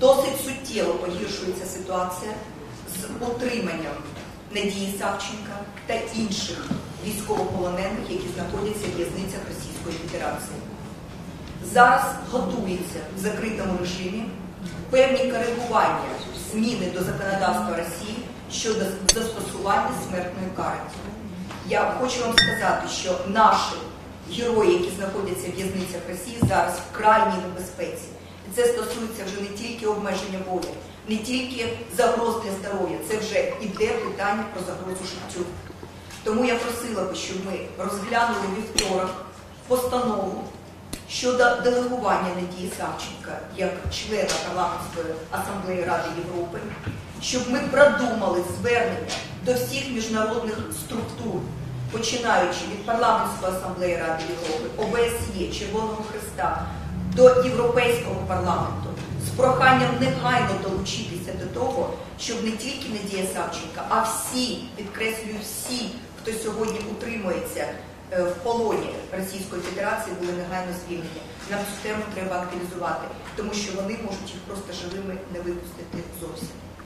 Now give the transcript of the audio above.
Досить суттєво погіршується ситуація з утриманням Надії Савченка та інших військовополонених, які знаходяться в в'язницях Російської Федерації. Зараз готується в закритому режимі певні коригування зміни до законодавства Росії щодо застосування смертної кари. Я хочу вам сказати, що наші герої, які знаходяться в в'язницях Росії, зараз в крайній небезпеці. Це стосується вже не тільки обмеження волі, не тільки загроз для здоров'я, це вже іде питання про загрозу життю. Тому я просила би, щоб ми розглянули вівторок постанову щодо делегування Надії Савченка як члена парламентської асамблеї Ради Європи, щоб ми продумали звернення до всіх міжнародних структур, починаючи від парламентської асамблеї Ради Європи, ОБСЄ, Червоного Христа до Європейського парламенту з проханням негайно долучитися до того, щоб не тільки Надія Савченка, а всі, підкреслюю, всі, хто сьогодні утримується е, в полоні Російської Федерації, були негайно звільнені. Нам цю тему треба активізувати, тому що вони можуть їх просто живими не випустити зовсім.